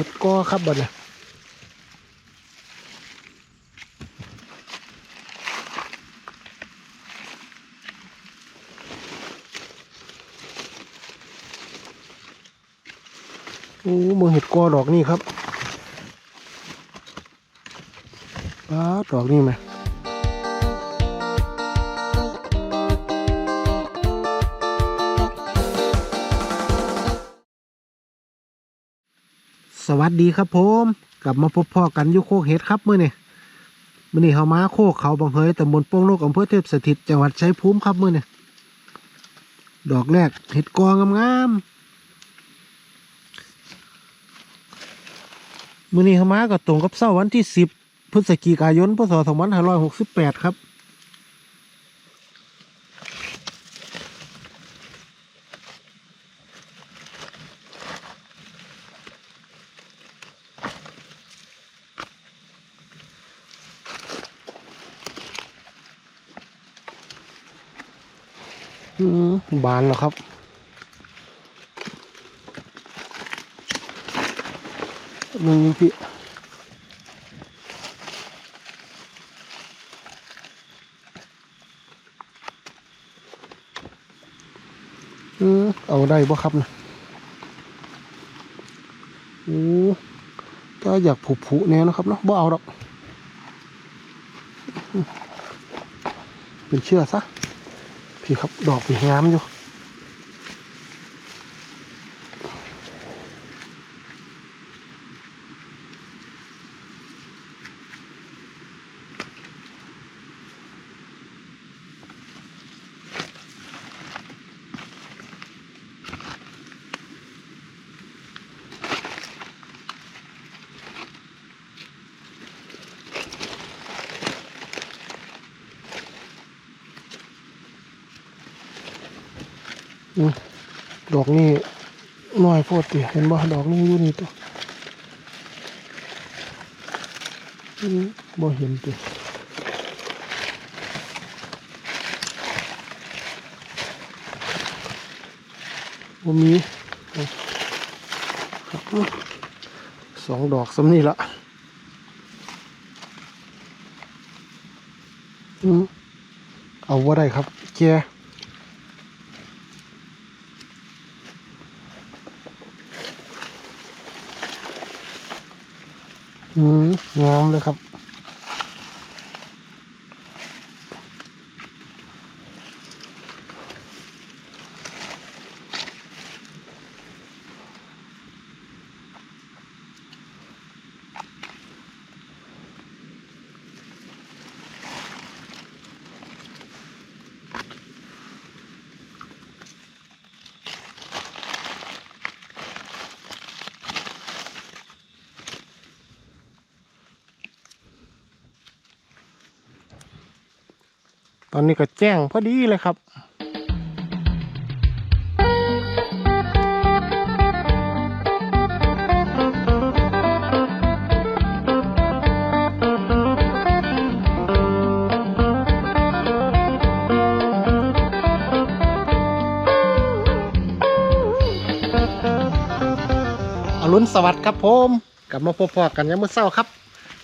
ห็ดก้อครับบ่เนี่ยโอ้มือเห็ดกอดอกนี่ครับป้าดอกนี่ไหม วัสดีครับผมกลับมาพบพ่อกันอยุโคกเห็ดครับเมื่อนี่มื่อนี่เขามาโคกเขาบางเฮยตำบลโป่งโลกอำเภอเทพสถิตจังหวัดชัยภูมิครับเมื่อนี่ดอกแรกเห็ดกองงามๆมื่อนี้เขามาก็ตรงกับเสาร์วันที่สิบพฤศจิกายนพศสองพันห้าร้อยหกสิบแปดครับ อืม บานแล้วครับ มึงพี่อืมเอาได้บ่ครับนะโอ้ถ้าอยากผุผุๆแนวนะครับเนาะบ่เอาหรอกอืมเป็นเชื่อซะ พี่ครับ ดอกสีงามอยู่ อกนี่น้อยโพดติเห็นบ่ดอกนี่อยู่นี่ตัวบ่เห็นติบ่มีสองดอกสำนี่ละเอาว่าได้ครับแก อืมงา มเลยครับ ตอนนี้ก็แจ้งพอดีเลยครับอรุณสวัสดิ์ครับผมกลับมาพบๆกันยามมื้อเช้าครับ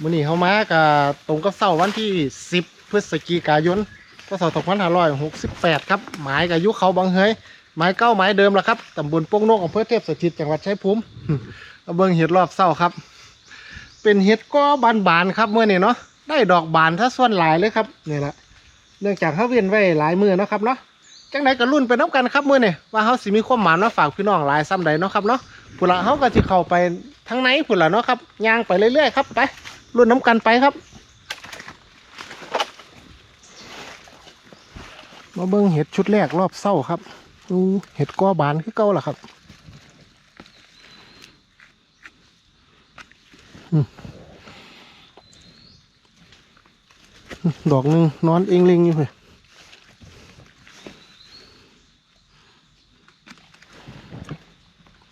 มื้อนี้เฮามากับตรงกับเช้าวันที่ 10 พฤศจิกายน พศ2568 ครับ หมายกับยุคเขาบางเฮยหมายเก้าหมายเดิมล้วครับตำบลโป่งนกอำเภอเทพสถิตจังหวัดชัยภูมิเอาเบิ่งเห็ดรอบเช้าครับ เป็นเห็ดก้อบานครับเมื่อนี้เนาะได้ดอกบานถ้าส่วนหลายเลยครับนี่แหละเนื่องจากเขาเวียนไว้หลายมือเนาะครับเนาะจังไหนก็รุ่นไปน้ำกันครับเมื่อนี้ว่าเขาสิมีความหมายมาฝากพี่น้องหลายซ้ำใดเนาะครับเนาะพุ่นละเขาก็จะเข้าไปทั้งในพุ่นละเนาะครับย่างไปเรื่อยๆครับไปรุ่นน้ำกันไปครับ มาเบิ้งเห็ดชุดแรกรอบเศร้าครับอู้เห็ดกอบานคือเก่าล่ะครับดอกหนึ่งนอนเองเล็งอยู่เลย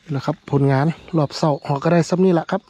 นี่แหละครับ ผลงานรอบเสาหอก็ได้ซ้ำนี่แหละครับ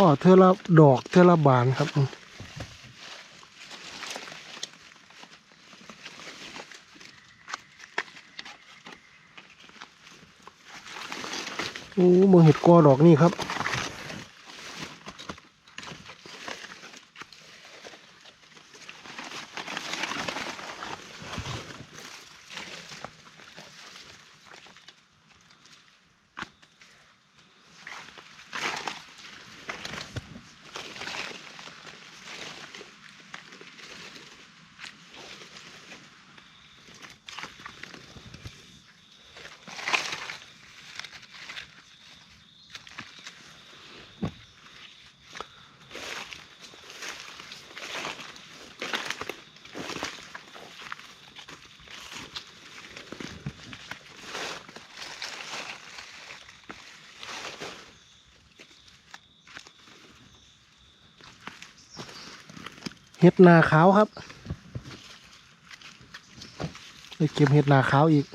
พ่อเธอละดอกเธอละบานครับโอ้เมืองเห็ดกอดอกนี่ครับ เห็ดนาขาวครับไปเก็บเห็ดนาขาวอีก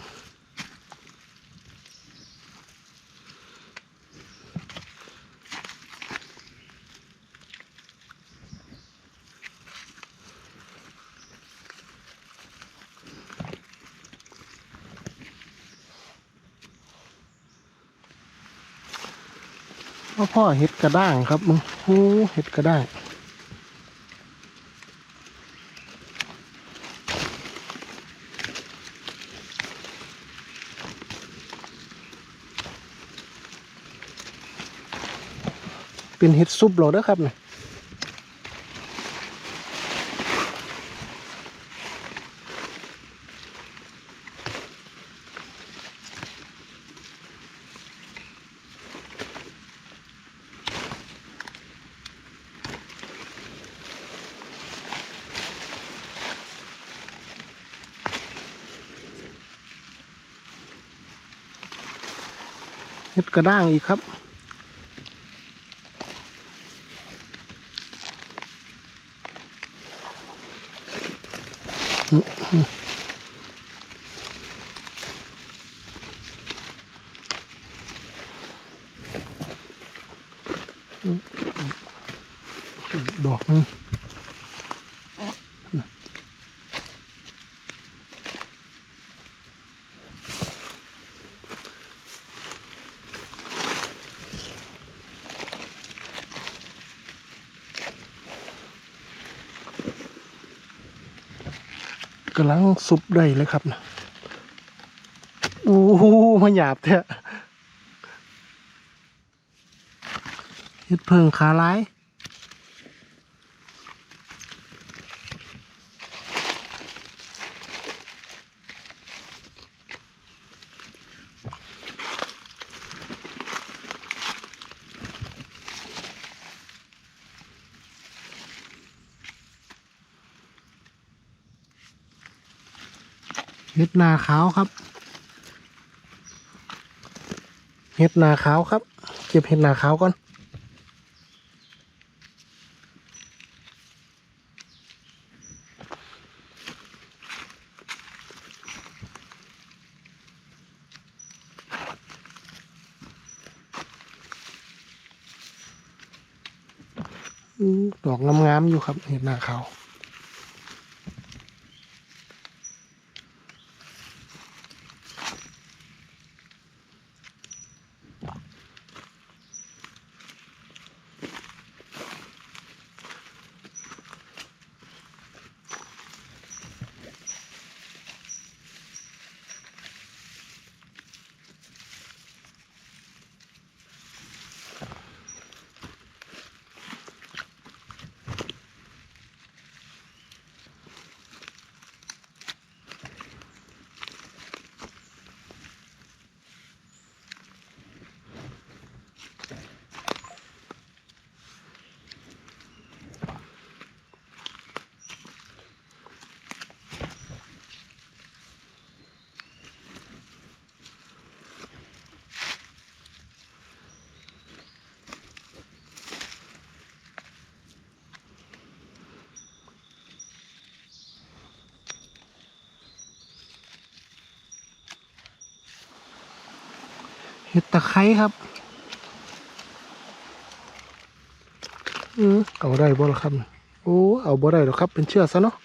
พ่อพ่อเห็ดกระด้างครับมึงโอ้เห็ดกระด้าง เป็นเห็ดซุปหรอเด้อครับเนี่ยเห็ดกระด้างอีกครับ กำลังซุบได้เลยครับนะโอ้โหมาหยาบแท้เฮ็ดเพิงขาร้าย ดนาขาวครับ เห็ดนาขาวครับ เก็บเห็ดนาขาวก่อนอืมดอกงามๆอยู่ครับ เห็ดนาขาว เห็ดตะไคร้ครับอืมเอาได้บ่ละครับโอ้เอาบ่ได้หรอกครับ เป็นเชือกซะเนาะ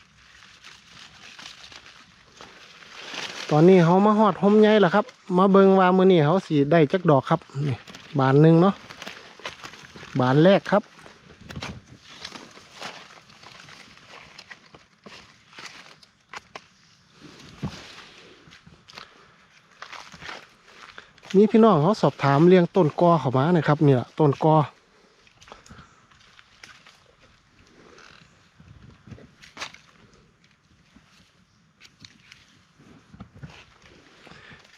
ตอนนี้เขามาหอดหมใหญ่ละครับ มาเบิงว่ามือนี่เขาสีได้จักดอกครับนี่บานหนึ่งเนาะบานแรกครับ มีพี่น้องเขาสอบถามเรื่องต้นกอเขามานะครับ เนี่ยต้นกอ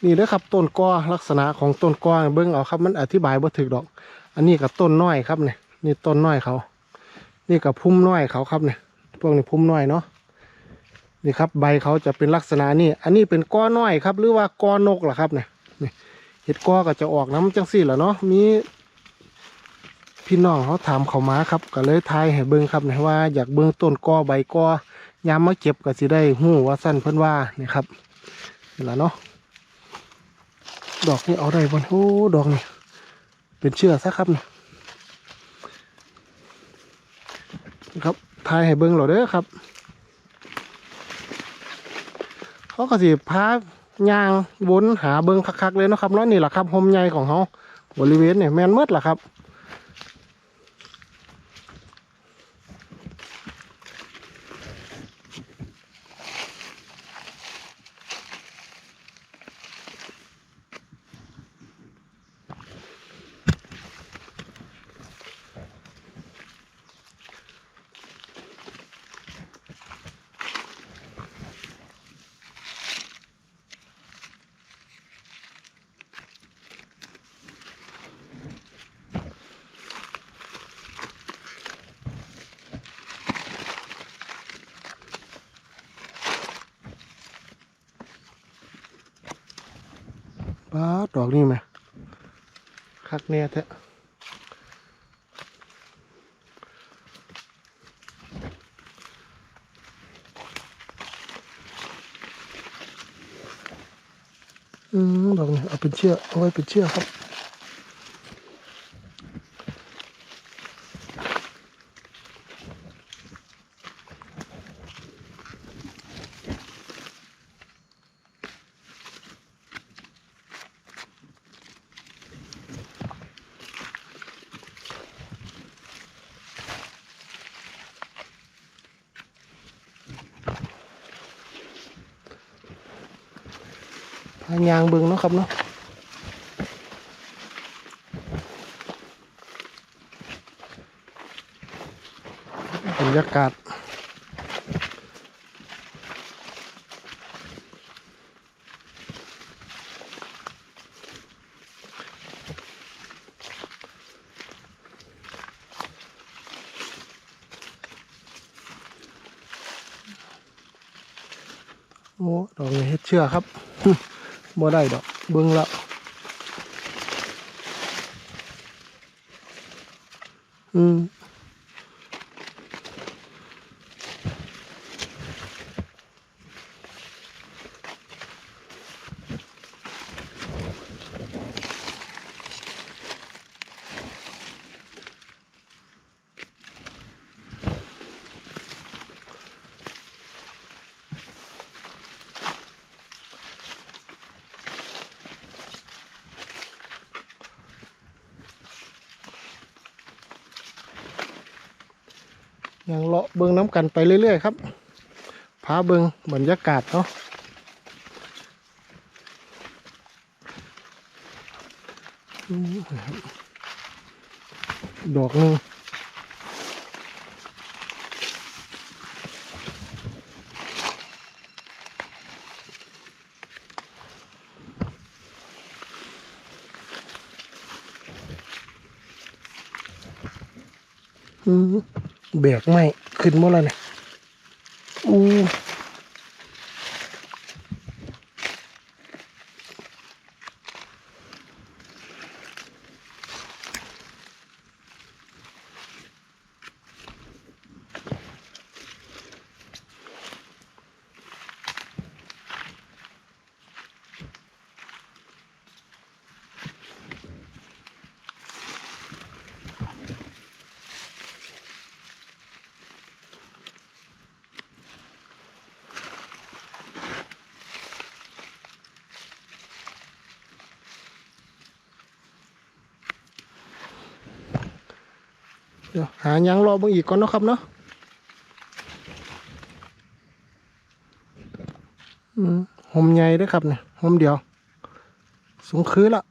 นี่เด้อครับต้นกอลักษณะของต้นกอเบิ้งเอาครับ มันอธิบายบ่ถึกดอก อันนี้กับต้นน้อยครับเนี่ยนี่ต้นน้อยเขา นี่กับพุ่มน้อยเขาครับเนี่ยพวกนี้พุ่มน้อยเนาะนี่ครับใบเขาจะเป็นลักษณะนี้อันนี้เป็นกอน้อยครับ หรือว่ากอนกเหรอครับเนี่ย ห็ดก้อก็จะออกน้ำจังสี่แหละเนาะมีพี่น้องเขาถามเขามาครับก็เลยทายให้เบิ้งครับเนี่ยว่าอยากเบิ้งต้นกอใบกอยามมาเก็บก็สิได้หู้ว่าสั้นเพิ่นว่านี่ครับนี่แหละเนาะดอกนี่เอาได้บนโอ้ดอกนี่เป็นเชือกซะครับนี่ครับทายให้เบิ้งเราเด้อครับ เขาก็สิพา ยางวนหาเบิ้งคักๆเลยนะครับเนาะนี่แหละครับโฮมใหญ่ของเขาบริเวณเนี่ยแมนเมดแหละครับ ป้าดอกนี่ไหมคักแน่แท้อืมดอกนี่เอาเป็นเชือกเอาไว้เป็นเชือกครับ พายางเบิงเนาะครับเนาะบรรยากาศโอ้ดอกนี้เฮ็ดเชื่อครับ บ่ได้ดอก เบิ้งละอืมยังเลาะเบิ่งน้ำ กันไปเรื่อย ๆ ครับพาเบิงบรรยากาศเนาะดอกนึงอืมแบกไม่ ขึ้นหมดแล้วเนี่ยอู้ เดี๋ยวหายังรอบางอีกก่อนเนาะครับเนาะหอมใหญ่ด้วยครับเนี่ยหอมเดียว สูงคืนละ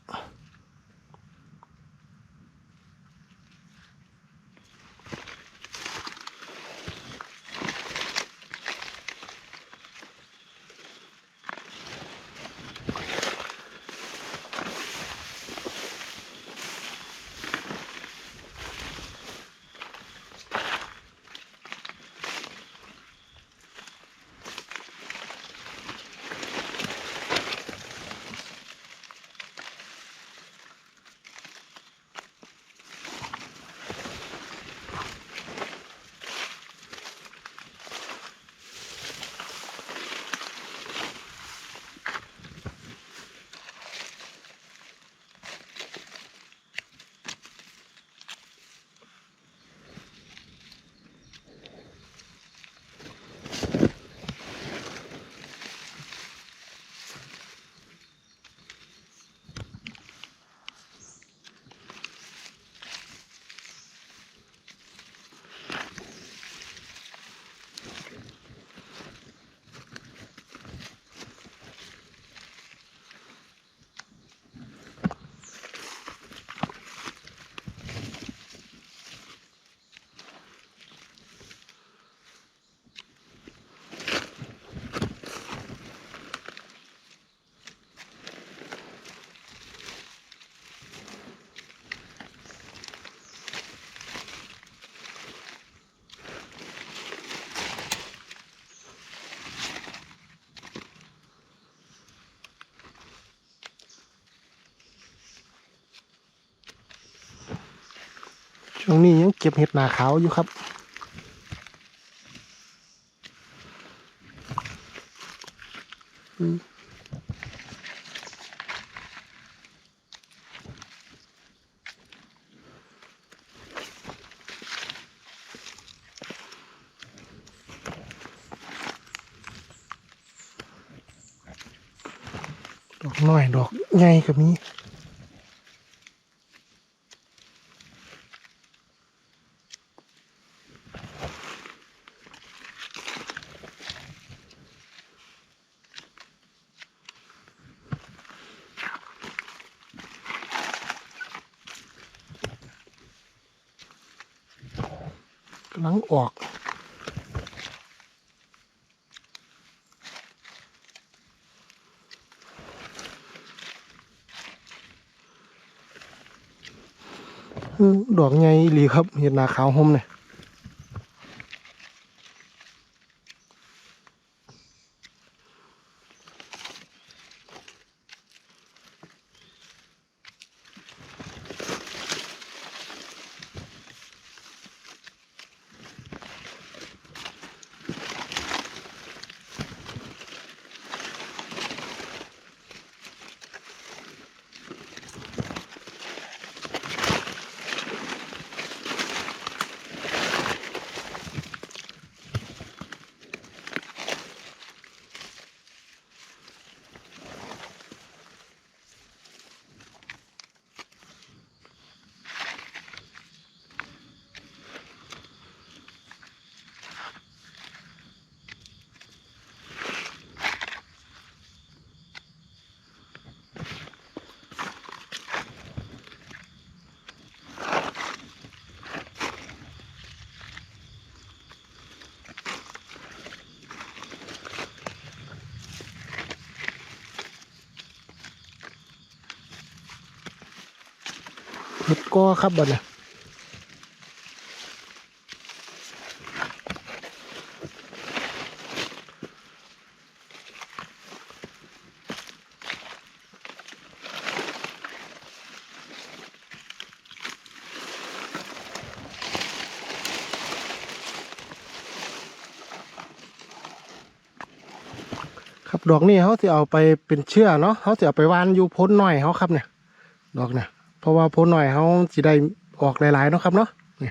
ช่วงนี้ยังเก็บเห็ดหนาขาวอยู่ครับ ดอกน้อย ดอกใหญ่ก็มี ดอกใหญ่อีหลีครับเห็ดนาขาวห่มเนี่ย เห็ดก้อครับบ่เนี่ยครับดอกนี้เขาจะเอาไปเป็นเชื่อเนาะเขาจะเอาไปวานอยู่พ้นหน่อยเขาครับเนี่ย ดอกเนี่ย เพราะว่าพ้นหน่อยเขาสิได้ออกหลายๆเนาะครับเนาะนี่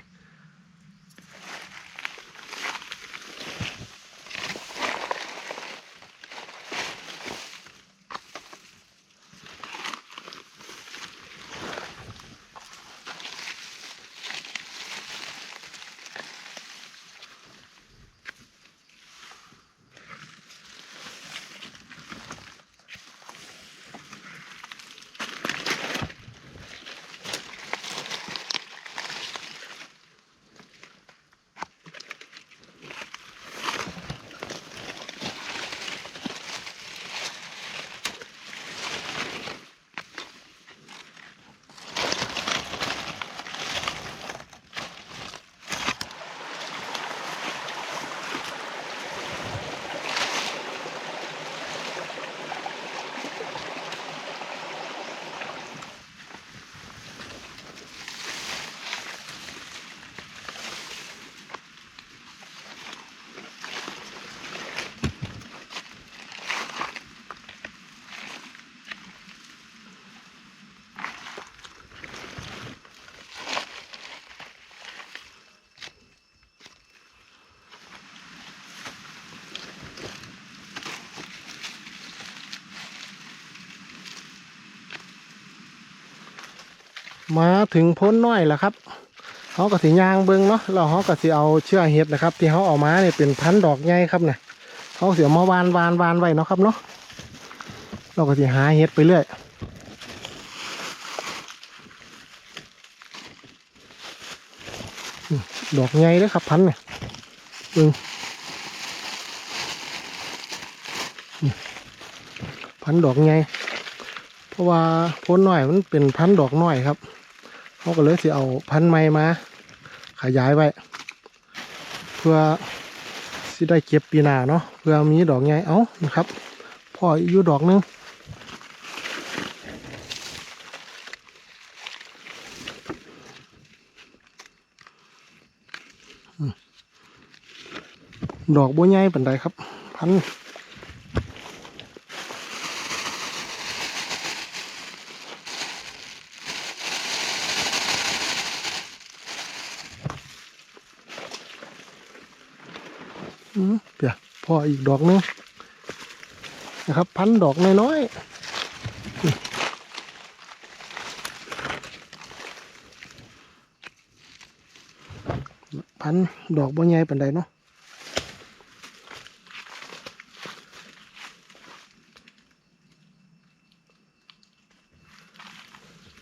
มาถึงพ้นน้อยแล้วครับเขาก็สิยางเบิงเนาะแล้วเขาก็สิเอาเชือกเห็ดนะครับ ที่เขาเอามาเนี่ยเป็นพันธุ์ดอกใหญ่ครับเนี่ยเขาเสียมาวานวานวานไว้เนาะครับเนาะเราก็สิหาเห็ดไปเรื่อยดอกใหญ่เลยครับพันธุ์เนี่ยเบิงอืมพันธุ์ดอกใหญ่เพราะว่าพ้นน้อยมันเป็นพันธุ์ดอกน้อยครับ เขาก็เลยสิเอาพันธุ์ใหม่มา ขยายไว้ เพื่อสิได้เก็บปีหน้าเนาะเพื่อมีดอกใหญ่เอานะครับพ่ออยู่ดอกหนึงดอกบัวใหญ่ปันใดครับ พันธุ์อืมเปีย พ่ออีกดอกหนึงนะครับ พันธุ์ดอกน้อยๆพันธุ์ดอกบัวใหญ่ปันใดเนาะ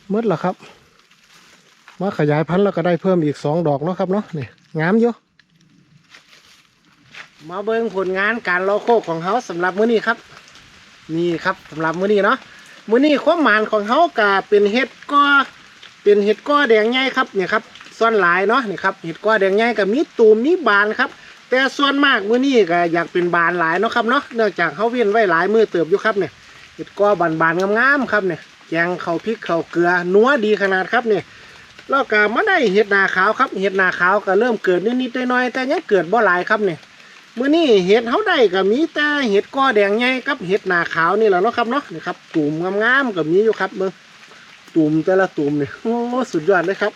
หมดแล้วครับ มาขยายพันธุ์แล้วก็ได้เพิ่มอีกสองดอกเนาะครับเนาะนี่งามอยู่ มาเบิ่งผลงานการโลโคของเขาสำหรับมื้อนี้ครับ นี่ครับสำหรับมื้อนี้เนาะมื้อนี้ความหมานของเขาก็เป็นเห็ดก้อเป็นเห็ดก้อแดงใหญ่ครับเนี่ยครับส่วนหลายเนาะนี่ครับเห็ดก้อแดงใหญ่ก็มีตูมมีบานครับ แต่ส่วนมากมื้อนี้ก็อยากเป็นบานหลายเนาะครับเนาะเนื่องจากเขาเว้นไว้หลายมือเติบอยู่ครับเนี่ยเห็ดก้อบานๆงามๆครับเนี่ยแกงเขาพริกเขาเกลือนัวดีขนาดครับเนี่ยแล้วก็มาได้เห็ดนาขาวครับเห็ดนาขาวก็เริ่มเกิดนิดๆหน่อยๆแต่ยังเกิดบ่หลายครับเนี่ย มื้อนี้เห็ดเฮาได้ก็มีแต่เห็ดก้อแดงใหญ่กับเห็ดหนาขาวนี่แหละเนาะครับเนาะนี่ครับตุ่มงามๆก็มีอยู่ครับเบิ่งตุ่มแต่ละตุ่มเนี่ยโอ้สุดยอดเลยครับ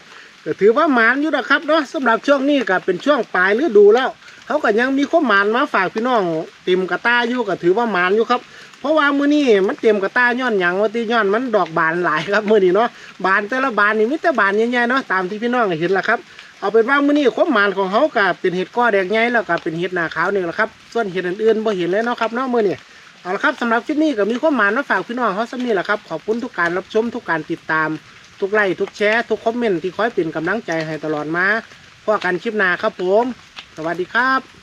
ก็ถือว่าหมานอยู่นะครับเนาะสำหรับช่วงนี้ก็เป็นช่วงปลายฤดูแล้วเขาก็ยังมีข้อหมานมาฝากพี่น้องเต็มกระตาอยู่ก็ถือว่าหมานอยู่ครับ เพราะว่ามื้อนี้มันเต็มกระตาย้อนหยังว่าที่ย้อนมันดอกบานหลายครับมื้อนี้เนาะบานแต่ละบานนี่มีแต่บานใหญ่ๆเนาะตามที่พี่น้องเห็นแหละครับ เอาเป็นว่ามื้อนี้ความหมานของเขากับเป็นเห็ดก้อแดงใหญ่แล้วกับเป็นเห็ดหนาขาวนี่แหละครับ ส่วนเห็ดอื่นๆบ่เห็นเลยเนาะครับเนาะมื้อนี้เอาละครับสำหรับคลิปนี้ก็มีความหมานมาฝากพี่น้องเขาสำนี้แหละครับขอบคุณทุกการรับชมทุกการติดตาม ทุกไลค์ทุกแชร์ทุกคอมเมนต์ที่คอยเป็นกำลังใจให้ตลอดมาพอกันคลิปหน้าครับผม สวัสดีครับ